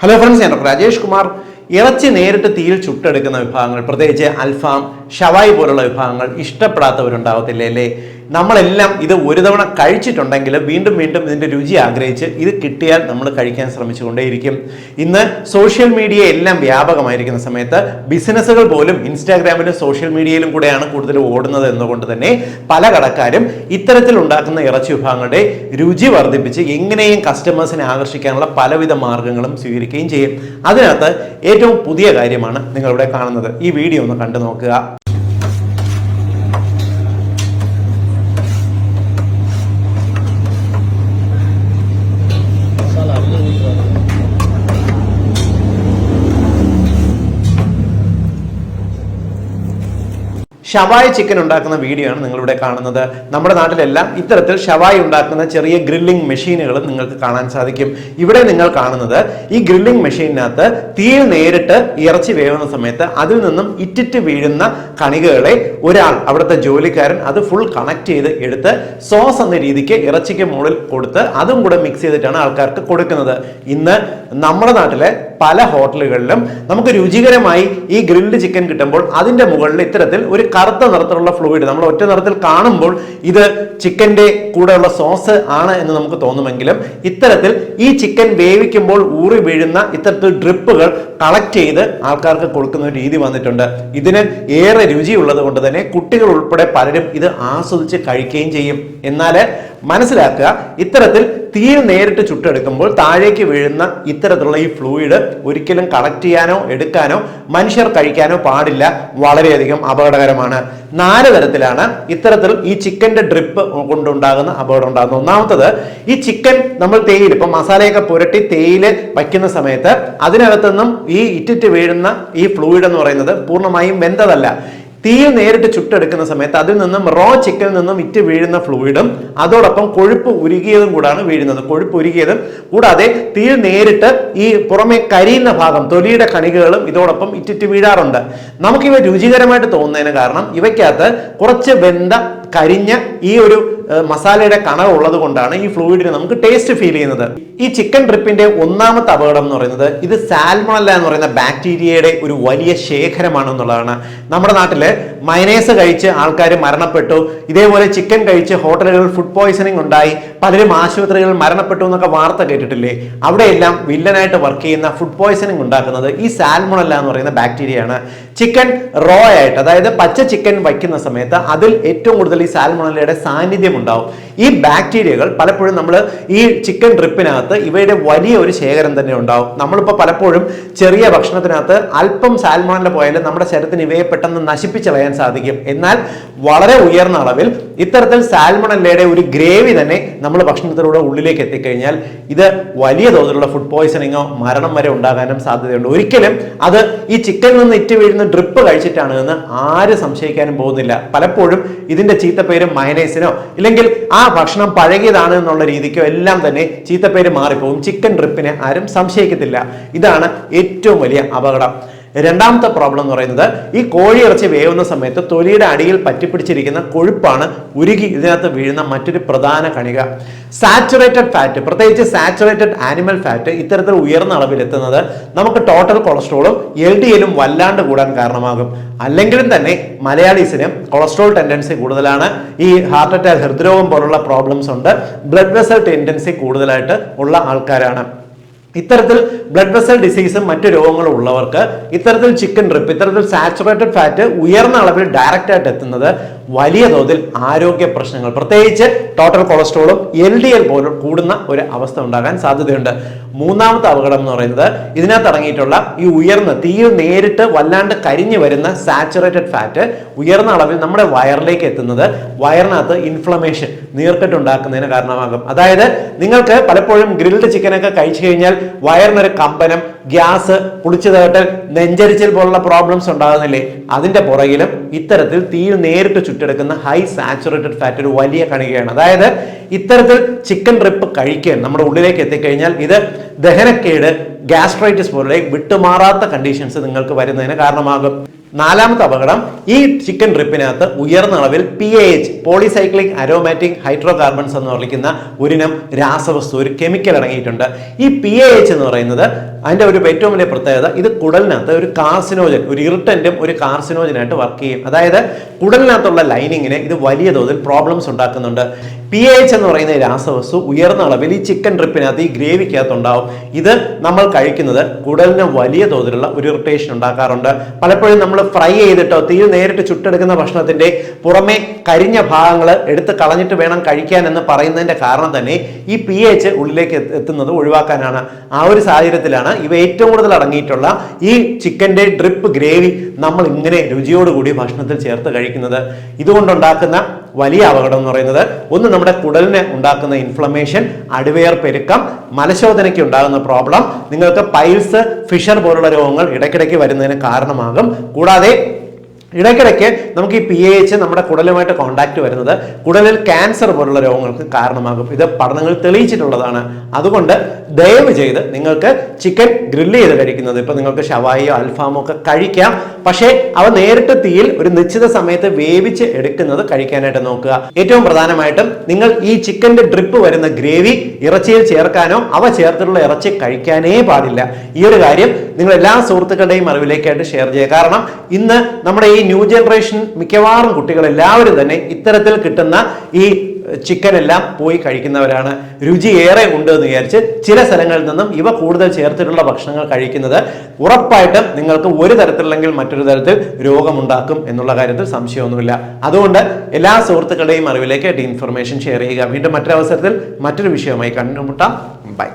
Hello friends ഞാൻ doctor Rajesh Kumar. ഇറച്ചി നേരിട്ട് തീയിൽ ചുട്ടെടുക്കുന്ന വിഭാഗങ്ങൾ പ്രത്യേകിച്ച് അൽഫാം ഷവായി പോലുള്ള വിഭാഗങ്ങൾ ഇഷ്ടപ്പെടാത്തവരുണ്ടാവത്തില്ലേ അല്ലേ? നമ്മളെല്ലാം ഇത് ഒരു തവണ കഴിച്ചിട്ടുണ്ടെങ്കിൽ വീണ്ടും വീണ്ടും ഇതിന്റെ രുചി ആഗ്രഹിച്ച് ഇത് കിട്ടിയാൽ നമ്മൾ കഴിക്കാൻ ശ്രമിച്ചുകൊണ്ടേയിരിക്കും. ഇന്ന് സോഷ്യൽ മീഡിയ എല്ലാം വ്യാപകമായിരിക്കുന്ന സമയത്ത് ബിസിനസ്സുകൾ പോലും ഇൻസ്റ്റാഗ്രാമിലും സോഷ്യൽ മീഡിയയിലും കൂടെയാണ് കൂടുതൽ ഓടുന്നത് എന്നുകൊണ്ട് തന്നെ പല കടക്കാരും ഇത്തരത്തിൽ ഉണ്ടാക്കുന്ന ഇറച്ചി വിഭാഗങ്ങളുടെ രുചി വർദ്ധിപ്പിച്ച് എങ്ങനെയും കസ്റ്റമേഴ്സിനെ ആകർഷിക്കാനുള്ള പലവിധ മാർഗങ്ങളും സ്വീകരിക്കുകയും ചെയ്യും. അതിനകത്ത് ഏറ്റവും പുതിയ കാര്യമാണ് നിങ്ങളിവിടെ കാണുന്നത്. ഈ വീഡിയോ ഒന്ന് കണ്ടു നോക്കുക. ഷവായി ചിക്കൻ ഉണ്ടാക്കുന്ന വീഡിയോ ആണ് നിങ്ങളിവിടെ കാണുന്നത്. നമ്മുടെ നാട്ടിലെല്ലാം ഇത്തരത്തിൽ ഷവായ് ഉണ്ടാക്കുന്ന ചെറിയ ഗ്രില്ലിംഗ് മെഷീനുകൾ നിങ്ങൾക്ക് കാണാൻ സാധിക്കും. ഇവിടെ നിങ്ങൾ കാണുന്നത് ഈ ഗ്രില്ലിംഗ് മെഷീനകത്ത് തീയിൽ നേരിട്ട് ഇറച്ചി വേവുന്ന സമയത്ത് അതിൽ നിന്നും ഇറ്റിറ്റ് വീഴുന്ന കണികകളെ ഒരാൾ അവിടുത്തെ ജോലിക്കാരൻ അത് ഫുൾ കണക്ട് ചെയ്ത് എടുത്ത് സോസ് എന്ന രീതിക്ക് ഇറച്ചിക്ക് മുകളിൽ കൊടുത്ത് അതും കൂടെ മിക്സ് ചെയ്തിട്ടാണ് ആൾക്കാർക്ക് കൊടുക്കുന്നത്. ഇന്ന് നമ്മുടെ നാട്ടിലെ പല ഹോട്ടലുകളിലും നമുക്ക് രുചികരമായി ഈ ഗ്രിൽഡ് ചിക്കൻ കിട്ടുമ്പോൾ അതിന്റെ മുകളിൽ ഇത്തരത്തിൽ ഒരു കറുത്ത നിറത്തിലുള്ള ഫ്ലൂയിഡ് നമ്മൾ ഒറ്റ നിറത്തിൽ കാണുമ്പോൾ ഇത് ചിക്കന്റെ കൂടെയുള്ള സോസ് ആണ് എന്ന് നമുക്ക് തോന്നുമെങ്കിലും ഇത്തരത്തിൽ ഈ ചിക്കൻ വേവിക്കുമ്പോൾ ഊറി വീഴുന്ന ഇത്തരത്തിൽ ഡ്രിപ്പുകൾ കളക്ട് ചെയ്ത് ആൾക്കാർക്ക് കൊടുക്കുന്ന ഒരു രീതി വന്നിട്ടുണ്ട്. ഇതിന് ഏറെ രുചിയുള്ളത് കൊണ്ട് തന്നെ കുട്ടികൾ ഉൾപ്പെടെ പലരും ഇത് ആസ്വദിച്ച് കഴിക്കുകയും ചെയ്യും. എന്നാൽ മനസ്സിലാക്കുക ഇത്തരത്തിൽ തീയിൽ നേരിട്ട് ചുട്ടെടുക്കുമ്പോൾ താഴേക്ക് വീഴുന്ന ഇത്തരത്തിലുള്ള ഈ ഫ്ലൂയിഡ് ഒരിക്കലും കളക്ട് ചെയ്യാനോ എടുക്കാനോ മനുഷ്യർ കഴിക്കാനോ പാടില്ല. വളരെയധികം അപകടകരമാണ്. നാല് തരത്തിലാണ് ഇത്തരത്തിൽ ഈ ചിക്കന്റെ ഡ്രിപ്പ് കൊണ്ടുണ്ടാകുന്ന അപകടം ഉണ്ടാകുന്നത് ഒന്നാമത്തത് ഈ ചിക്കൻ നമ്മൾ തേയിൽ ഇപ്പൊ മസാലയൊക്കെ പുരട്ടി തേയിൽ വയ്ക്കുന്ന സമയത്ത് അതിനകത്തുനിന്നും ഈ ഇറ്റിറ്റ് വീഴുന്ന ഈ ഫ്ലൂയിഡ് എന്ന് പറയുന്നത് പൂർണമായും വെന്തതല്ല. തീയിൽ നേരിട്ട് ചുട്ടെടുക്കുന്ന സമയത്ത് അതിൽ നിന്നും റോ ചിക്കനിൽ നിന്നും വിറ്റ് വീഴുന്ന ഫ്ലൂയിഡും അതോടൊപ്പം കൊഴുപ്പ് ഉരുകിയതും കൂടാണ് വീഴുന്നത്. കൊഴുപ്പ് ഉരുകിയതും കൂടാതെ തീയിൽ നേരിട്ട് ഈ പുറമെ കരിയുന്ന ഭാഗം തൊലിയുടെ കണികകളും ഇതോടൊപ്പം ഇറ്റിറ്റ് വീഴാറുണ്ട്. നമുക്കിവ രുചികരമായിട്ട് തോന്നുന്നതിന് കാരണം ഇവയ്ക്കകത്ത് കുറച്ച് വെന്ത കരിഞ്ഞ ഈ ഒരു മസാലയുടെ കണവ് ഉള്ളത് കൊണ്ടാണ് ഈ ഫ്ലൂയിഡിന് നമുക്ക് ടേസ്റ്റ് ഫീൽ ചെയ്യുന്നത്. ഈ ചിക്കൻ ട്രിപ്പിന്റെ ഒന്നാമത്തെ അപകടം എന്ന് പറയുന്നത് ഇത് സാൽമണല്ല എന്ന് പറയുന്ന ബാക്ടീരിയയുടെ ഒരു വലിയ ശേഖരമാണ് എന്നുള്ളതാണ് നമ്മുടെ നാട്ടിൽ മയനേസ് കഴിച്ച് ആൾക്കാർ മരണപ്പെട്ടു. ഇതേപോലെ ചിക്കൻ കഴിച്ച് ഹോട്ടലുകളിൽ ഫുഡ് പോയ്സണിങ് ഉണ്ടായി. പലരും ആശുപത്രികളിൽ മരണപ്പെട്ടു എന്നൊക്കെ വാർത്ത കേട്ടിട്ടില്ലേ? അവിടെയെല്ലാം വില്ലനായിട്ട് വർക്ക് ചെയ്യുന്ന ഫുഡ് പോയ്സണിങ് ഉണ്ടാക്കുന്നത് ഈ സാൽമണല്ല എന്ന് പറയുന്ന ബാക്ടീരിയയാണ് ചിക്കൻ റോ ആയിട്ട് അതായത് പച്ച ചിക്കൻ വയ്ക്കുന്ന സമയത്ത് അതിൽ ഏറ്റവും കൂടുതൽ ഈ സാൽമണലയുടെ സാന്നിധ്യം ഉണ്ടാവും ഈ ബാക്ടീരിയകൾ പലപ്പോഴും നമ്മൾ ഈ ചിക്കൻ ഡ്രിപ്പിനകത്ത് ഇവയുടെ വലിയ ഒരു ശേഖരം തന്നെ ഉണ്ടാവും. നമ്മളിപ്പോൾ പലപ്പോഴും ചെറിയ ഭക്ഷണത്തിനകത്ത് അല്പം സാൽമണല പോയാലും നമ്മുടെ ശരീരത്തിന് ഇവയെ പെട്ടെന്ന് നശിപ്പിച്ച് കളയാൻ സാധിക്കും. എന്നാൽ വളരെ ഉയർന്ന അളവിൽ ഇത്തരത്തിൽ സാൽമണല്ലയുടെ ഒരു ഗ്രേവി തന്നെ നമ്മൾ ഭക്ഷണത്തിലൂടെ ഉള്ളിലേക്ക് എത്തിക്കഴിഞ്ഞാൽ ഇത് വലിയ തോതിലുള്ള ഫുഡ് പോയ്സണിങ്ങോ മരണം വരെ ഉണ്ടാകാനും സാധ്യതയുണ്ട്. ഒരിക്കലും അത് ഈ ചിക്കനിൽ നിന്ന് ഇറ്റ് വീഴുന്ന ഡ്രിപ്പ് കഴിച്ചിട്ടാണ് എന്ന് ആര് സംശയിക്കാനും പോകുന്നില്ല. പലപ്പോഴും ഇതിന്റെ ചീത്തപ്പേരും മയനൈസിനോ ഇല്ലെങ്കിൽ ആ ഭക്ഷണം പഴകിയതാണ് എന്നുള്ള രീതിക്കോ എല്ലാം തന്നെ ചീത്തപ്പേര് മാറിപ്പോകും ചിക്കൻ ഡ്രിപ്പിനെ ആരും സംശയിക്കത്തില്ല. ഇതാണ് ഏറ്റവും വലിയ അപകടം. രണ്ടാമത്തെ പ്രോബ്ലം എന്ന് പറയുന്നത് ഈ കോഴി ഇറച്ചി വേവുന്ന സമയത്ത് തൊലിയുടെ അടിയിൽ പറ്റിപ്പിടിച്ചിരിക്കുന്ന കൊഴുപ്പാണ് ഉരുകി ഇതിനകത്ത് വീഴുന്ന മറ്റൊരു പ്രധാന കണിക. സാച്ചുറേറ്റഡ് ഫാറ്റ് പ്രത്യേകിച്ച് സാച്ചുറേറ്റഡ് ആനിമൽ ഫാറ്റ് ഇത്തരത്തിൽ ഉയർന്ന അളവിൽ എത്തുന്നത് നമുക്ക് ടോട്ടൽ കൊളസ്ട്രോളും എൽ ഡി എല്ലും വല്ലാണ്ട് കൂടാൻ കാരണമാകും. അല്ലെങ്കിലും തന്നെ മലയാളീസിന് കൊളസ്ട്രോൾ ടെൻഡൻസി കൂടുതലാണ്. ഈ ഹാർട്ട് അറ്റാക്ക് ഹൃദ്രോഗം പോലുള്ള പ്രോബ്ലംസ് ഉണ്ട്. ബ്ലഡ് വെസൽ ടെൻഡൻസി കൂടുതലായിട്ട് ഉള്ള ആൾക്കാരാണ്. ഇത്തരത്തിൽ ബ്ലഡ് വെസൽ ഡിസീസും മറ്റു രോഗങ്ങളും ഉള്ളവർക്ക് ഇത്തരത്തിൽ ചിക്കൻ ഡ്രിപ്പ് ഇത്തരത്തിൽ സാച്ചുറേറ്റഡ് ഫാറ്റ് ഉയർന്ന അളവിൽ ഡയറക്റ്റ് ആയിട്ട് എത്തുന്നത് വലിയ തോതിൽ ആരോഗ്യ പ്രശ്നങ്ങൾ. പ്രത്യേകിച്ച് ടോട്ടൽ കൊളസ്ട്രോളും എൽ ഡി എൽ പോലും കൂടുന്ന ഒരു അവസ്ഥ ഉണ്ടാകാൻ സാധ്യതയുണ്ട്. മൂന്നാമത്തെ അപകടം എന്ന് പറയുന്നത് ഇതിനകത്ത് അടങ്ങിയിട്ടുള്ള ഈ ഉയർന്ന തീയിൽ നേരിട്ട് വല്ലാണ്ട് കരിഞ്ഞു വരുന്ന സാച്ചുറേറ്റഡ് ഫാറ്റ് ഉയർന്ന അളവിൽ നമ്മുടെ വയറിലേക്ക് എത്തുന്നത് വയറിനകത്ത് ഇൻഫ്ലമേഷൻ നീർക്കെട്ട് ഉണ്ടാക്കുന്നതിന് കാരണമാകും. അതായത് നിങ്ങൾക്ക് പലപ്പോഴും ഗ്രിൽഡ് ചിക്കനൊക്കെ കഴിച്ചു കഴിഞ്ഞാൽ വയറിനൊരു കമ്പനം ഗ്യാസ് പുളിച്ചു തേട്ടൽ നെഞ്ചരിച്ചൽ പോലുള്ള പ്രോബ്ലംസ് ഉണ്ടാകുന്നില്ലേ? അതിന്റെ പുറകിലും ഇത്തരത്തിൽ തീയിൽ നേരിട്ട് ചുറ്റെടുക്കുന്ന ഹൈ സാച്ചുറേറ്റഡ് ഫാറ്റ് ഒരു വലിയ കണികയാണ്. അതായത് ഇത്തരത്തിൽ ചിക്കൻ റിപ്പ് കഴിക്കാൻ നമ്മുടെ ഉള്ളിലേക്ക് എത്തിക്കഴിഞ്ഞാൽ ഇത് ദഹനക്കേട് ഗ്യാസ്ട്രൈറ്റിസ് പോലുള്ള വിട്ടുമാറാത്ത കണ്ടീഷൻസ് നിങ്ങൾക്ക് വരുന്നതിന് കാരണമാകും. നാലാമത്തെ അപകടം ഈ ചിക്കൻ ഡ്രിപ്പിനകത്ത് ഉയർന്ന അളവിൽ P A H polycyclic aromatic hydrocarbons എന്ന് വിളിക്കുന്ന ഒരിനം രാസവസ്തു ഒരു കെമിക്കൽ അടങ്ങിയിട്ടുണ്ട്. ഈ പി എ എച്ച് എന്ന് പറയുന്നത് അതിന്റെ ഒരു ഏറ്റവും വലിയ പ്രത്യേകത ഇത് കുടലിനകത്ത് ഒരു കാർസിനോജൻ ഒരു ഇറിട്ടന്റും ഒരു കാർസിനോജനായിട്ട് വർക്ക് ചെയ്യും. അതായത് കുടലിനകത്തുള്ള ലൈനിങ്ങിന് ഇത് വലിയ തോതിൽ പ്രോബ്ലംസ് ഉണ്ടാക്കുന്നുണ്ട്. പി എച്ച് എന്ന് പറയുന്ന രാസവസ്തു ഉയർന്ന അളവിൽ ഈ ചിക്കൻ ട്രിപ്പിനകത്ത് ഈ ഗ്രേവിക്കകത്ത് ഉണ്ടാവും ഇത് നമ്മൾ കഴിക്കുന്നത് കുടലിന് വലിയ തോതിലുള്ള ഒരു ഇറിറ്റേഷൻ ഉണ്ടാക്കാറുണ്ട്. പലപ്പോഴും നമ്മൾ ഫ്രൈ ചെയ്തിട്ടോ തീരെ നേരിട്ട് ചുട്ടെടുക്കുന്ന ഭക്ഷണത്തിന്റെ പുറമെ കരിഞ്ഞ ഭാഗങ്ങൾ എടുത്ത് കളഞ്ഞിട്ട് വേണം കഴിക്കാൻ എന്ന് പറയുന്നതിന്റെ കാരണം തന്നെ ഈ പി എച്ച് ഉള്ളിലേക്ക് എത്തുന്നത് ഒഴിവാക്കാനാണ്. ആ ഒരു സാഹചര്യത്തിലാണ് ഇവ ഏറ്റവും കൂടുതൽ അടങ്ങിയിട്ടുള്ള ഈ ചിക്കന്റെ ഡ്രിപ്പ് ഗ്രേവി നമ്മൾ ഇങ്ങനെ രുചിയോടുകൂടി ഭക്ഷണത്തിൽ ചേർത്ത് കഴിക്കുന്നത്. ഇതുകൊണ്ടുണ്ടാക്കുന്ന വലിയ അപകടം എന്ന് പറയുന്നത് ഒന്ന് നമ്മുടെ കുടലിന് ഉണ്ടാക്കുന്ന ഇൻഫ്ലമേഷൻ അടിവയർ പെരുക്കം മലശോധനയ്ക്ക് ഉണ്ടാകുന്ന പ്രോബ്ലം നിങ്ങൾക്ക് പൈൽസ് ഫിഷർ പോലുള്ള രോഗങ്ങൾ ഇടയ്ക്കിടയ്ക്ക് വരുന്നതിന് കാരണമാകും. കൂടാതെ ഇടയ്ക്കിടയ്ക്ക് നമുക്ക് ഈ പി എച്ച് നമ്മുടെ കുടലുമായിട്ട് കോണ്ടാക്ട് വരുന്നത് കുടലിൽ ക്യാൻസർ പോലുള്ള രോഗങ്ങൾക്ക് കാരണമാകും. ഇത് പഠനങ്ങൾ തെളിയിച്ചിട്ടുള്ളതാണ്. അതുകൊണ്ട് ദയവ് ചെയ്ത് നിങ്ങൾക്ക് ചിക്കൻ ഗ്രില്ല് ചെയ്ത് കഴിക്കുന്നത്. ഇപ്പൊ നിങ്ങൾക്ക് ഷവായിയോ അൽഫാമോ ഒക്കെ കഴിക്കാം. പക്ഷേ അവ നേരിട്ട് തീയിൽ ഒരു നിശ്ചിത സമയത്ത് വേവിച്ച് എടുക്കുന്നത് കഴിക്കാനായിട്ട് നോക്കുക. ഏറ്റവും പ്രധാനമായിട്ടും നിങ്ങൾ ഈ ചിക്കന്റെ ഡ്രിപ്പ് വരുന്ന ഗ്രേവി ഇറച്ചിയിൽ ചേർക്കാനോ അവ ചേർത്തിട്ടുള്ള ഇറച്ചി കഴിക്കാനേ പാടില്ല. ഈ ഒരു കാര്യം നിങ്ങൾ എല്ലാ സുഹൃത്തുക്കളുടെയും അറിവിലേക്കായിട്ട് ഷെയർ ചെയ്യുക. കാരണം ഇന്ന് നമ്മുടെ ഈ ന്യൂ ജനറേഷൻ മിക്കവാറും കുട്ടികൾ എല്ലാവരും തന്നെ ഇത്തരത്തിൽ കിട്ടുന്ന ഈ ചിക്കൻ എല്ലാം പോയി കഴിക്കുന്നവരാണ്. രുചി ഏറെ ഉണ്ട് എന്ന് വിചാരിച്ച് ചില സ്ഥലങ്ങളിൽ നിന്നും ഇവ കൂടുതൽ ചേർത്തിട്ടുള്ള ഭക്ഷണങ്ങൾ കഴിക്കുന്നത് ഉറപ്പായിട്ടും നിങ്ങൾക്ക് ഒരു തരത്തിലല്ലെങ്കിൽ മറ്റൊരു തരത്തിൽ രോഗമുണ്ടാക്കും എന്നുള്ള കാര്യത്തിൽ സംശയമൊന്നുമില്ല. അതുകൊണ്ട് എല്ലാ സുഹൃത്തുക്കളുടെയും അറിവിലേക്ക് ഇൻഫർമേഷൻ ഷെയർ ചെയ്യുക. വീണ്ടും മറ്റൊരവസരത്തിൽ മറ്റൊരു വിഷയവുമായി കണ്ടുമുട്ടാം. ബൈ.